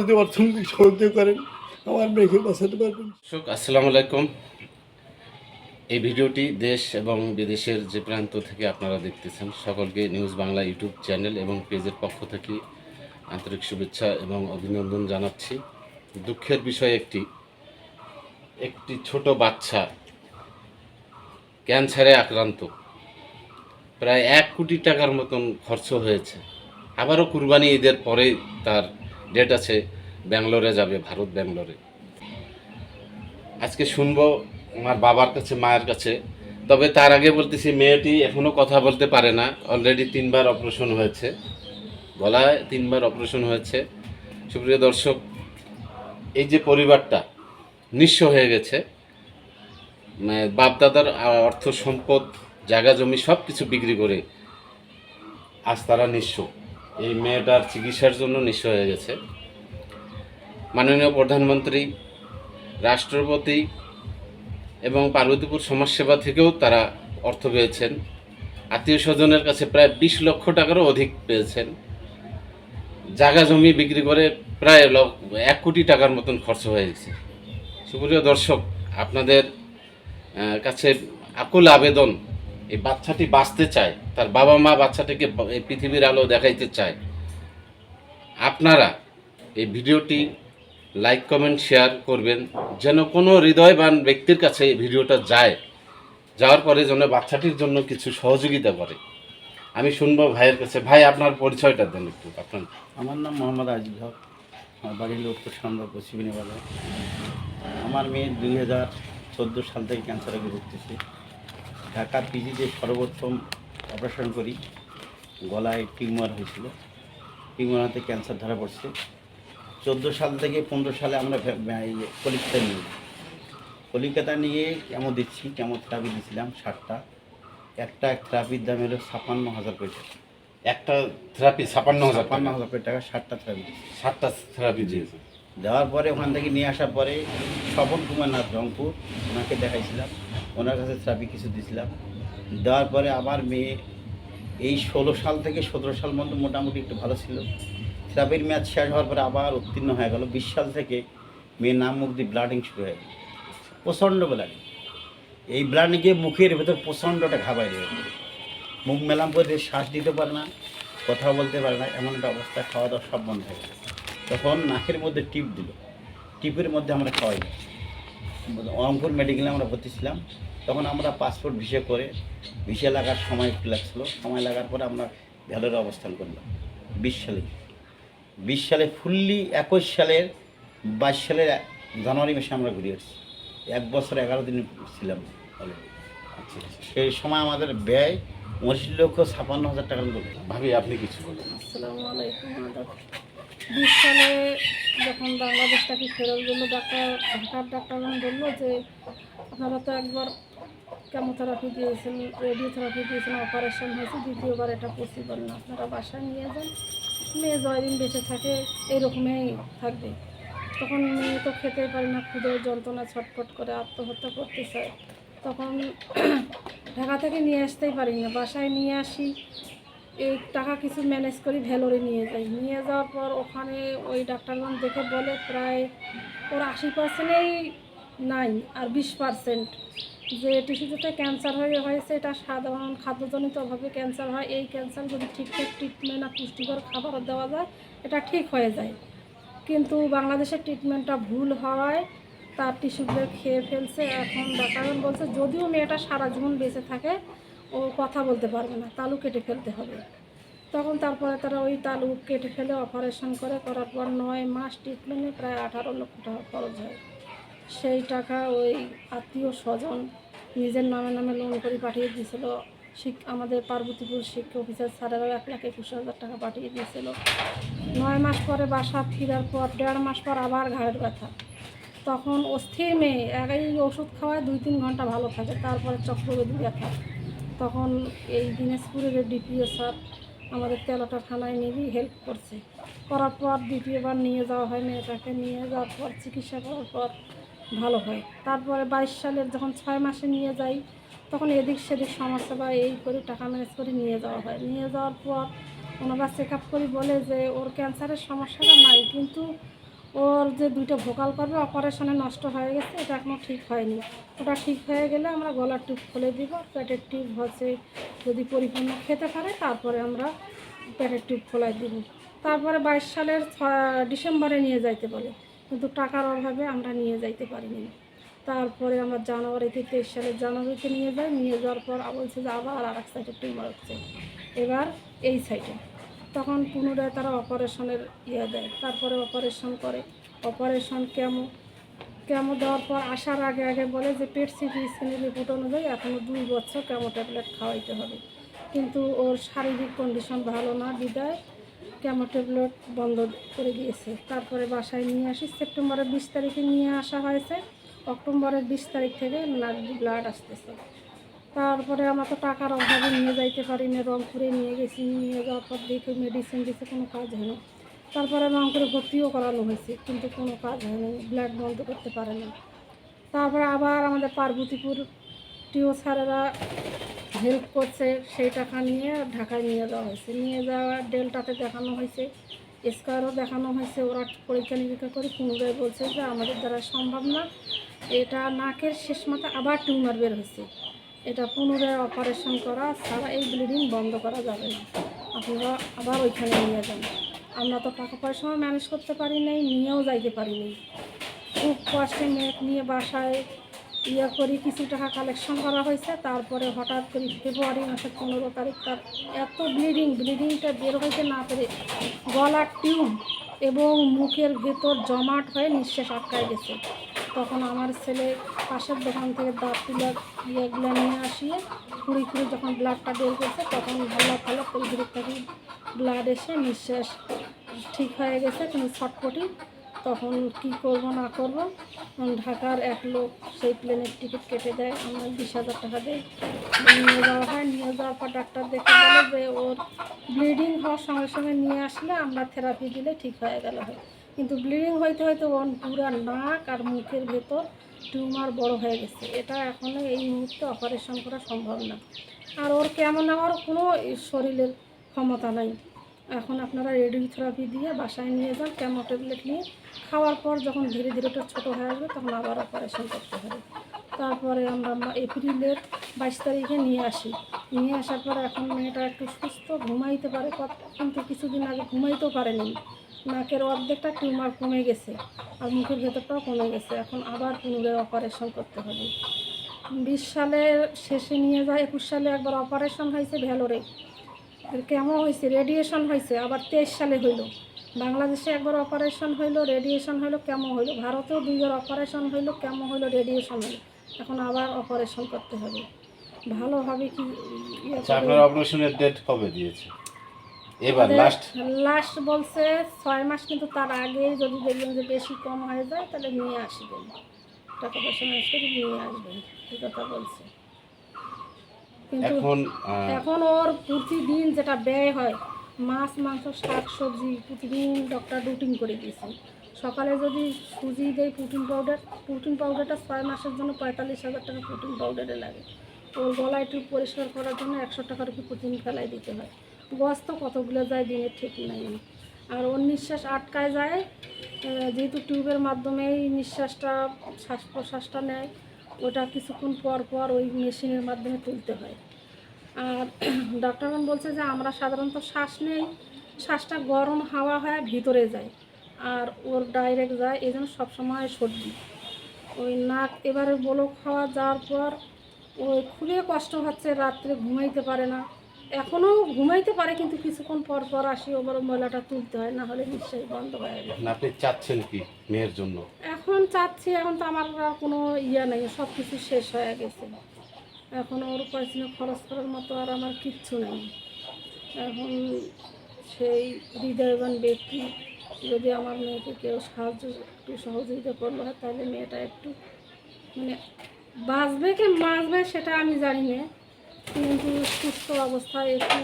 যদি অর্থনৈতিক সহযোগিতা করেন, আমার বাঁচাতে পারবেন। আসসালামু আলাইকুম। এই ভিডিওটি দেশ এবং বিদেশের যে প্রান্ত থেকে আপনারা দেখতেছেন, সকলকে নিউজ বাংলা ইউটিউব চ্যানেল এবং পেজের পক্ষ থেকে আন্তরিক শুভেচ্ছা এবং অভিনন্দন জানাচ্ছি। দুঃখের বিষয় একটি একটি ছোট বাচ্চা ক্যান্সারে আক্রান্ত। প্রায় এক কোটি টাকার মতন খরচ হয়েছে। আবারও কুরবানি ঈদের পরে তার ডেট আছে ব্যাঙ্গালোরে যাবে, ভারত, ব্যাঙ্গালোরে। আজকে শুনব আমার বাবার কাছে, মায়ের কাছে। তবে তার আগে বলতেছি, মেয়েটি এখনও কথা বলতে পারে না। অলরেডি তিনবার অপারেশন হয়েছে। গলায় তিনবার অপারেশন হয়েছে। সুপ্রিয় দর্শক, এই যে পরিবারটা নিঃস্ব হয়ে গেছে। বাপদাদার অর্থ সম্পদ, জায়গা জমি সব কিছু বিক্রি করে আজ তারা নিঃস্ব। এই মেয়েটার চিকিৎসার জন্য নিঃস্ব হয়ে গেছে। মাননীয় প্রধানমন্ত্রী, রাষ্ট্রপতি এবং পার্বতীপুর সমাজসেবা থেকেও তারা অর্থ পেয়েছেন। আত্মীয় স্বজনের কাছে প্রায় বিশ লক্ষ টাকারও অধিক পেয়েছেন। জায়গা জমি বিক্রি করে প্রায় এক কোটি টাকার মতন খরচ হয়ে গেছে। সুপ্রিয় দর্শক, আপনাদের কাছে আকুল আবেদন এই বাচ্চাটি বাঁচতে চায়, তার বাবা মা বাচ্চাটিকে এই পৃথিবীর আলো দেখাইতে চায়। আপনারা এই ভিডিওটি লাইক, কমেন্ট, শেয়ার করবেন, যেন কোনো হৃদয়বান ব্যক্তির কাছে এই ভিডিওটা যায়। যাওয়ার পরে যেন বাচ্চাটির জন্য কিছু সহযোগিতা করে। আমি শুনব ভাইয়ের কাছে। ভাই, আপনার পরিচয়টা দেন একটু, আপনার। আমার নাম মোহাম্মদ আজিজ হক। আমার বাড়ির লোক সান্দা পশ্চিমী আমার মেয়ে দুই হাজার চোদ্দ সাল থেকে ক্যান্সারে ভুগতেছে। ঢাকা পিজিতে সর্বোত্তম অপারেশন করি গলায় টিউমার হয়েছিল। টিউমার হাতে ক্যান্সার ধরা পড়ছে। চোদ্দ সাল থেকে পনেরো সালে আমরা কলিকাতা নিয়ে কলিকাতা নিয়ে কেমন দিচ্ছি কেমন থেরাপি দিয়েছিলাম ষাটটা একটা থেরাপির দাম হলো ছাপান্ন হাজার কোটি টাকা। একটা থেরাপি ছাপান্ন হাজার ছাপান্ন হাজার কোটি টাকা ষাটটা থেরাপি ষাটটা থেরাপি দিয়েছে। দেওয়ার পরে ওখান থেকে নিয়ে আসার পরে স্বপন কুমার নাথ রংপুর, ওনাকে দেখাইছিলাম। ওনার কাছে থেরাপি কিছু দিয়েছিলাম দেওয়ার পরে আমার মেয়ে এই ষোলো সাল থেকে সতেরো সাল মধ্যে মোটামুটি একটু ভালো ছিল। থেরাপির ম্যাচ শেষ হওয়ার পরে আবার উত্তীর্ণ হয়ে গেল। বিশ সাল থেকে মেয়ের নাম মুখ দিয়ে ব্লাডিং শুরু হয়ে গেল। প্রচণ্ড ব্লাডিং। এই ব্লাডিং গিয়ে মুখের ভেতর প্রচণ্ডটা ঘাবাই রয়ে গেল। মুখ মেলাম করে শ্বাস দিতে পারে না কথা বলতে পারে না, এমন একটা অবস্থা খাওয়া দাওয়া সব বন্ধ হয়ে গেছে তখন নাকের মধ্যে টিপ দিল। টিপের মধ্যে আমরা খাওয়াই। রংপুর মেডিকেলে আমরা ভর্তি ছিলাম। তখন আমরা পাসপোর্ট ভিসা করে ভিসা লাগার সময় একটু লাগছিল। সময় লাগার পরে আমরা ভ্যালোরে অবস্থান করলাম। বিশ সালে। বিশ সালে ফুললি একুশ সালের বাইশ সালের জানুয়ারি মাসে আমরা ঘুরে আসছি। এক বছর এগারো দিন ছিলাম সেই সময় আমাদের ব্যয় উনিশ লক্ষ ছাপান্ন হাজার টাকার মতো। ভাবি আপনি কিছু বলুন। আসসালামু আলাইকুম বিশ সালে যখন বাংলাদেশ থেকে ফেরত ডাক্তার, ঢাকার ডাক্তার যখন বলল যে আপনারা তো একবার কেমোথেরাপি দিয়েছেন, রেডিওথেরাপি দিয়েছেন, অপারেশন হয়েছে, দ্বিতীয়বার এটা পসিবল না। আপনারা বাসায় নিয়ে যান মেয়ে জয়দিন বেঁচে থাকে, এরকমই থাকবে। তখন মেয়ে তো খেতেই পারে না ক্ষুদের যন্ত্রণা ছটফট করে আত্মহত্যা করতে চায় তখন ঢাকা থেকে নিয়ে আসতেই পারি না বাসায় নিয়ে আসি এই টাকা কিছু ম্যানেজ করি, ভেলোরে নিয়ে যাই। নিয়ে যাওয়ার পর ওখানে ওই ডাক্তারগণ দেখে বলে প্রায় ওর আশি পার্সেন্টেই নাই আর বিশ পার্সেন্ট যে টিস্যুতে ক্যান্সার হয়ে হয়েছে, এটা সাধারণ খাদ্যজনিত অভাবে ক্যান্সার হয়, এই ক্যান্সার যদি ঠিকঠাক ট্রিটমেন্ট আর পুষ্টিকর খাবার দেওয়া যায়, এটা ঠিক হয়ে যায়। কিন্তু বাংলাদেশের ট্রিটমেন্টটা ভুল হওয়ায় তার টিস্যুগুলো খেয়ে ফেলছে। এখন ডাক্তারগণ বলছে, যদিও মেয়েটা সারা জীবন বেঁচে থাকে ও কথা বলতে পারবে না, তালু কেটে ফেলতে হবে। তখন তারপরে তারা ওই তালু কেটে ফেলে অপারেশন করে, করার পর নয় মাস ট্রিটমেন্টে প্রায় আঠারো লক্ষ টাকা খরচ হয়। সেই টাকা ওই আত্মীয় স্বজন নিজের নামে নামে লোন করে পাঠিয়ে দিয়েছিল। আমাদের পার্বতীপুর শিক্ষা অফিসার স্যারেরাও এক লাখ একুশ হাজার টাকা পাঠিয়ে দিয়েছিল। নয় মাস পরে বাসা ফেরার পর, দেড় মাস পর আবার ঘাড়ের ব্যথা। তখন অস্থির মেয়ে একাই ওষুধ খাওয়ায় দুই তিন ঘণ্টা ভালো থাকে, তারপরে চক্রবেদী ব্যথা। তখন এই দিনাজপুরের ডিপিও স্যার আমাদের তেলটা থানায় নিয়ে হেল্প করছে। করার পর দ্বিতীয়বার নিয়ে যাওয়া হয় মেয়েটাকে, নিয়ে যাওয়ার পর চিকিৎসা করার পর ভালো হয়। তারপরে বাইশ সালের যখন ছয় মাসে নিয়ে যাই, তখন এদিক সেদিক সমস্যা বা এই করে টাকা ম্যানেজ করে নিয়ে যাওয়া হয়। নিয়ে যাওয়ার পর ওনারা চেক আপ করে বলে যে, ওর ক্যান্সারের সমস্যাটা নাই। কিন্তু ওর যে দুইটা ভোকাল করবে, অপারেশনে নষ্ট হয়ে গেছে, এটা এখনও ঠিক হয়নি। ওটা ঠিক হয়ে গেলে আমরা গলার টিউব খুলে দিব, পেটের টিউব হচ্ছে যদি পরিপূর্ণ খেতে পারে, তারপরে আমরা পেটের টিউব খোলাই দিব। তারপরে বাইশ সালের ডিসেম্বরে নিয়ে যাইতে বলে, কিন্তু টাকার অভাবে আমরা নিয়ে যাইতে পারিনি। তারপরে আমরা জানুয়ারিতে, তেইশ সালের জানুয়ারিতে নিয়ে যাই নিয়ে যাওয়ার পর বলছে যে আবার আর এক সাইডে টিউমার হচ্ছে। এবার এই সাইডে তখন পুনরায় তারা অপারেশনের ইয়ে দেয়। তারপরে অপারেশন করে। অপারেশন কেমো কেমো দেওয়ার পর আসার আগে আগে বলে যে পেট সিটি স্ক্যানের রিপোর্ট অনুযায়ী এখনও দুই বছর কেমো ট্যাবলেট খাওয়াইতে হবে। কিন্তু ওর শারীরিক কন্ডিশন ভালো না, বিদায় কেমো ট্যাবলেট বন্ধ করে দিয়েছে। তারপরে বাসায় নিয়ে আসি। সেপ্টেম্বরের বিশ তারিখে নিয়ে আসা হয়েছে। অক্টোবরের বিশ তারিখ থেকে ব্লাড আসতেছে। তারপরে আমরা তো টাকার অভাবে নিয়ে যাইতে পারি না রংপুরে নিয়ে গেছি, নিয়ে যাওয়ার পর দেখে মেডিসিন দিতে কোনো কাজ হয় না। তারপরে রংপুরে ভর্তিও করানো হয়েছে, কিন্তু কোনো কাজ হয় না ব্লাড বন্ধ করতে পারে না। তারপরে আবার আমাদের পার্বতীপুর টিও স্যারেরা হেল্প করছে, সেই টাকা নিয়ে ঢাকায় নিয়ে যাওয়া হয়েছে। নিয়ে যাওয়া ডেল্টাতে দেখানো হয়েছে স্কোয়ারও দেখানো হয়েছে, ওরা পরীক্ষা নিরীক্ষা করে পুনরায় বলছে যে আমাদের দ্বারা সম্ভব না। এটা নাকের শেষ মাথা আবার টিউমার বের হয়েছে। এটা পুনরায় অপারেশন করা, ছাড়া এই ব্লিডিং বন্ধ করা যাবে না। আপনারা আবার ওইখানে নিয়ে যান। আমরা তো টাকা পয়সাও ম্যানেজ করতে পারি নাই, নিয়েও যাইতে পারি নাই। খুব কষ্টে মেয়ে নিয়ে বাসায় ইয়ে করি, কিছু টাকা কালেকশন করা হয়েছে, তারপরে হঠাৎ করে ফেব্রুয়ারি মাসের পনেরো তারিখ তার এত ব্লিডিং ব্লিডিংটা বের হইতে না পেরে গলার টিউব এবং মুখের ভেতর জমাট হয়ে নিঃশ্বাস আটকায় গেছে। তখন আমার ছেলে পাশের দোকান থেকে দাঁত তুলে ইয়েগুলো নিয়ে আসিয়ে খুঁড়ি খুঁড়ি যখন ব্লাডটা বের করছে, তখন ভালো ভালো পরিবার থেকে ব্লাড এসে নিঃশ্বাস ঠিক হয়ে গেছে কিন্তু ছটপটি। তখন কি করব না করব ঢাকার এক লোক সেই প্লেনের টিকিট কেটে দেয় আমরা বিশ হাজার টাকা দেয়। নিয়ে যাওয়া হয়, নিয়ে যাওয়ার পর ডাক্তার দেখে বলে যে ওর ব্লিডিং হওয়ার সঙ্গে সঙ্গে নিয়ে আসলে আমরা থেরাপি দিলে ঠিক হয়ে গেল। হয় কিন্তু ব্লিডিং হইতে হয়তো ওর পুরা নাক আর মুখের ভেতর টিউমার বড় হয়ে গেছে। এটা এখনও এই মুহূর্তে অপারেশন করা সম্ভব না। আর ওর কেমন নেওয়ার কোনো শরীরের ক্ষমতা নাই। এখন আপনারা রেডিওথেরাপি দিয়ে বাসায় নিয়ে যান কেমো ট্যাবলেট নিয়ে। খাওয়ার পর যখন ধীরে ধীরে ওটা ছোটো হয়ে আসবে, তখন আবার অপারেশন করতে হবে। তারপরে আমরা এপ্রিলের বাইশ তারিখে নিয়ে আসি। নিয়ে আসার পর এখন মেয়েটা একটু সুস্থ, ঘুমাইতে পারে। কিন্তু কিছুদিন আগে ঘুমাইতেও পারেনি। নাকের অর্ধেকটা টিউমার কমে গেছে আর মুখের ভেতরটাও কমে গেছে। এখন আবার পুনরায় অপারেশন করতে হবে। বিশ সালের শেষে নিয়ে যায়, একুশ সালে একবার অপারেশন হয়েছে ভ্যালোরে কেমন হয়েছে? রেডিয়েশন হয়েছে, আবার তেইশ সালে হইল। বাংলাদেশে একবার অপারেশন হইল রেডিয়েশন হইল, কেমন হইল? ভারতেও দুইবার অপারেশন হইল, কেমন হইল? রেডিয়েশন হইল। এখন আবার অপারেশন করতে হবে। ভালোভাবে কি ইয়ে আচ্ছা আপনার অপারেশনের ডেট কবে দিয়েছে? এবার লাস্ট লাস্ট বলছে ছয় মাস কিন্তু তার আগে যদি দেখবেন যে বেশি কম হয়ে যায় তাহলে নিয়ে আসবেন। টাকা পয়সা ম্যানেজ করে নিয়ে আসবেন এই কথা বলছে। কিন্তু এখন এখন ওর প্রতিদিন যেটা ব্যয় হয় মাছ মাংস শাক সবজি প্রতিদিন ডক্টর রুটিন করে দিয়েছে। সকালে যদি সুজি দেয় প্রোটিন পাউডার প্রোটিন পাউডারটা ছয় মাসের জন্য পঁয়তাল্লিশ হাজার টাকা প্রোটিন পাউডারে লাগে। ওর গলা একটু পরিষ্কার করার জন্য একশো টাকার উপর প্রোটিন ফেলাই দিতে হয়। গছ তো কতগুলো যায় দিনের ঠিক নাই। আর ওর নিঃশ্বাস আটকায় যায় যেহেতু টিউবের মাধ্যমেই নিঃশ্বাসটা শ্বাস প্রশ্বাসটা নেয়, ওটা কিছুক্ষণ পর পর ওই মেশিনের মাধ্যমে তুলতে হয়। আর ডক্টরগণ বলছে যে, আমরা সাধারণত শ্বাস নেই, শ্বাসটা গরম হাওয়া হয় ভিতরে যায়, আর ওর ডাইরেক্ট যায়, এই জন্য সবসময় সর্দি। ওই নাক এবারে বলক খাওয়া যাওয়ার পর ওই খুবই কষ্ট হচ্ছে, রাত্রে ঘুমাইতে পারে না। এখনও ঘুমাইতে পারে কিন্তু কিছুক্ষণ পর পর আসি ওবার ময়লাটা তুলতে হয় না হলে নিশ্চয়ই বন্ধ হয়ে যায় আপনি চাচ্ছেন কি মেয়ের জন্য? এখন চাচ্ছি এখন তো আমার আর কোনো ইয়ে নেই সব কিছু শেষ হয়ে গেছে। এখন ওর পয়সা খরচ করার মতো আর আমার কিচ্ছু নেই। এখন সেই হৃদয়বান ব্যক্তি যদি আমার মেয়েকে কেউ সাহায্য একটু সহযোগিতা করল তাহলে মেয়েটা একটু মানে বাঁচবে কি বাঁচবে সেটা আমি জানি না। কিন্তু সুস্থ অবস্থায় একটু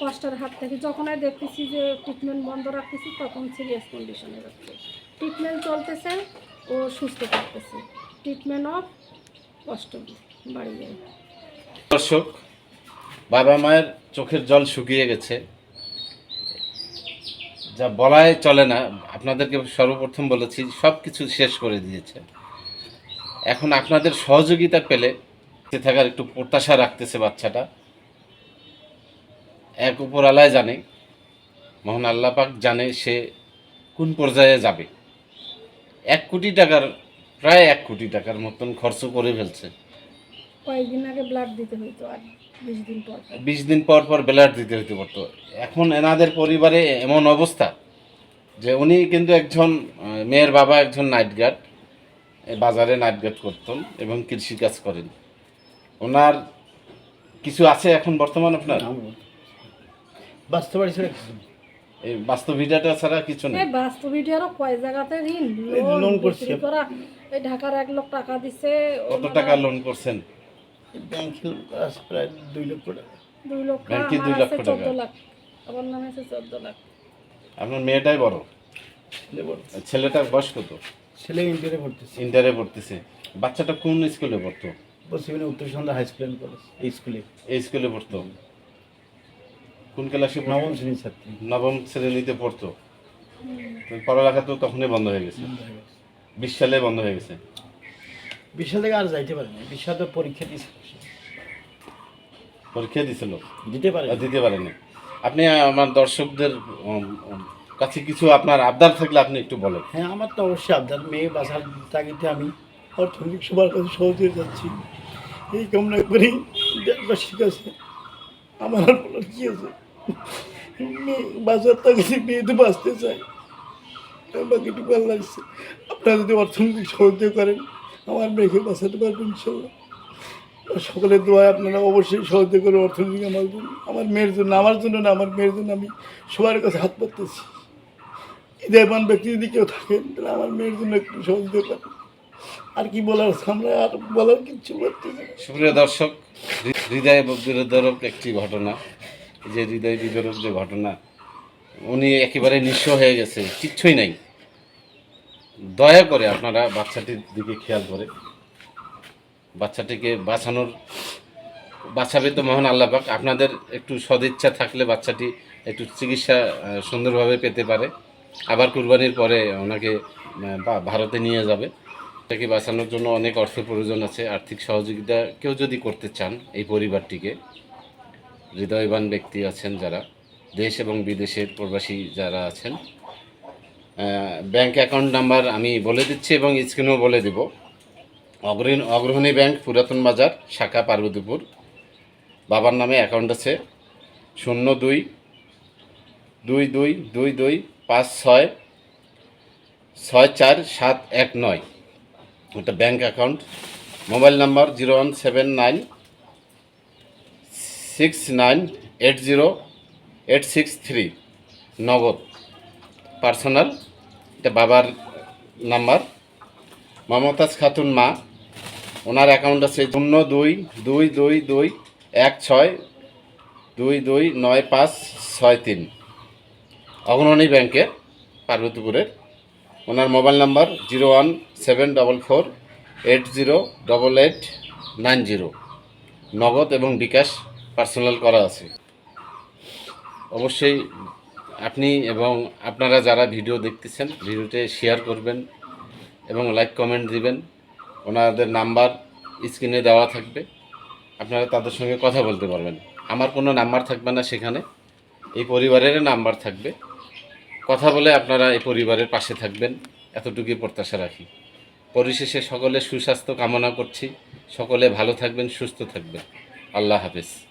কষ্টের হাত থেকে যখনই দেখতেছি যে ট্রিটমেন্ট বন্ধ রাখতেছি, তখন সিরিয়াস কন্ডিশনে রাখছে ট্রিটমেন্ট চলতেছে ও সুস্থ থাকতেছে। ট্রিটমেন্ট অফ কষ্ট বাড়ি যায় দর্শক, বাবা মায়ের চোখের জল শুকিয়ে গেছে। যা বলাই চলে না, আপনাদেরকে সর্বপ্রথম বলেছি সব কিছু শেষ করে দিয়েছে। এখন আপনাদের সহযোগিতা পেলে থাকার একটু প্রত্যাশা রাখতেছে বাচ্চাটা। এক উপর আলায় জানে মোহন আল্লাহ পাক জানে সে কোন পর্যায়ে যাবে। এক কোটি টাকার প্রায় এক কোটি টাকার মতন খরচ করে ফেলছে। কয়েকদিন আগে ব্লাড দিতে হইতো আর বিশ দিন পর বিশ দিন পর পর ব্লাড দিতে হতে পারতো। এখন এনাদের পরিবারে এমন অবস্থা যে উনি কিন্তু একজন মেয়ের বাবা একজন নাইট গার্ড বাজারে নাইট গার্ড করতেন এবং কৃষি কাজ করেন। ওনার কিছু আছে এখন বর্তমান আপনার? বাস্তব ছেড়ে কিছু। এই বাস্তবিকতা ছাড়া কিছু নেই? এই বাস্তবিটি আরও কয় জায়গাতে ঋণ লোন করছি। করা এই ঢাকার এক লাখ টাকা দিছে কত টাকা লোন করছেন? ব্যাংকে আছে প্রায় দুই লক্ষ টাকা। দুই লক্ষ ব্যাংকে দুই লক্ষ টাকা। লাখ। আমার নামে আছে চোদ্দ লাখ। আপনার মেয়েটাই বড়। ছেলেটার বয়স কত? ছেলে ইন্টারে পড়তেছে। ইন্টারে পড়তেছে। বাচ্চাটা কোন স্কুলে পড়তো? পশ্চিমে উত্তর সন্ধ্যা হাই স্কুল কলেজ এই স্কুলে এই স্কুলে পড়তো। কোন ক্লাসে নবম শ্রেণির ছাত্রী। নবম শ্রেণীতে পড়তো। পড়ালেখা তো তখনই বন্ধ হয়ে গেছে। বিশ সালে বন্ধ হয়ে গেছে। বিশাল থেকে আর যাইতে পারে না বিশাল তো পরীক্ষা দিয়েছে। পরীক্ষা দিছিল দিতে পারে দিতে পারেনি। আপনি আমার দর্শকদের কাছে কিছু আপনার আবদার থাকলে আপনি একটু বলেন। হ্যাঁ আমার তো অবশ্যই আবদার। মেয়ে বাসার তাগিদে আমি অর্থনৈতিক সবার কাছে সহজে যাচ্ছি। এই কামনা করি দেশবাসীর কাছে। আমার আর বলার কি আছে? বাজার থেকে মেয়েতে বাঁচতে চাই বাকিটুকু ভালো লাগছে। আপনারা যদি অর্থনৈতিক সাহায্য করেন, আমার মেয়েকে বাঁচাতে পারবেন ইনশাল্লাহ। সকলের দোয়ায় আপনারা অবশ্যই সাহায্য করে অর্থনৈতিক আমার জন্য আমার মেয়ের জন্য, আমার জন্য না, আমার মেয়ের জন্য আমি সবার কাছে হাত পাততেছি হৃদয়বান ব্যক্তি যদি কেউ থাকেন, তাহলে আমার মেয়ের জন্য একটু সহযোগিতা করেন। আর কি বলার? আমরা আর বলার করতেছি সুপ্রিয় দর্শক হৃদয় বিরোধক একটি ঘটনা। যে হৃদয় বিদরক যে ঘটনা, উনি একেবারে নিঃস্ব হয়ে গেছে, কিচ্ছুই নাই। দয়া করে আপনারা বাচ্চাটির দিকে খেয়াল করে। বাচ্চাটিকে বাঁচানোর, বাঁচাবে তো মহান আল্লাহ পাক। আপনাদের একটু সদিচ্ছা থাকলে বাচ্চাটি একটু চিকিৎসা সুন্দরভাবে পেতে পারে। আবার কুরবানির পরে ওনাকে ভারতে নিয়ে যাবে। তাকে বাঁচানোর জন্য অনেক অর্থের প্রয়োজন আছে, আর্থিক সহযোগিতা কেউ যদি করতে চান এই পরিবারটিকে, হৃদয়বান ব্যক্তি আছেন যারা, দেশ এবং বিদেশের প্রবাসী যারা আছেন। ব্যাংক অ্যাকাউন্ট নাম্বার আমি বলে দিচ্ছি এবং স্ক্রিনেও বলে দেব। অগ্রহী অগ্রহণী ব্যাংক পুরাতন বাজার, শাখা পার্বতীপুর। বাবার নামে অ্যাকাউন্ট আছে শূন্য দুই দুই দুই দুই দুই, পাঁচ ছয় ছয় চার, সাত এক নয়। ওটা bank account mobile number zero one seven nine six nine eight zero eight six three Nagad personal এটা বাবার নাম্বার মমতাজ খাতুন মা ওনার অ্যাকাউন্ট আছে শূন্য দুই দুই দুই দুই এক ছয় দুই দুই নয় পাঁচ ছয় তিন অগ্রণী ব্যাংকের পার্বতীপুরের ওনার mobile number zero one seven double four eight zero double eight nine zero. Nagad এবং বিকাশ পার্সোনাল করা আছে। অবশ্যই আপনি এবং আপনারা যারা ভিডিও দেখতেছেন, ভিডিওতে শেয়ার করবেন এবং লাইক কমেন্ট দিবেন। ওনাদের নাম্বার স্ক্রিনে দেওয়া থাকবে। আপনারা তাদের সঙ্গে কথা বলতে পারবেন। আমার কোনো নাম্বার থাকবে না সেখানে। এই পরিবারের নাম্বার থাকবে। কথা বলে আপনারা এই পরিবারের পাশে থাকবেন। এতটুকুই প্রত্যাশা রাখি। পরিশেষে সকলে সুস্বাস্থ্য কামনা করছি। সকলে ভালো থাকবেন, সুস্থ থাকবেন। আল্লাহ হাফেজ।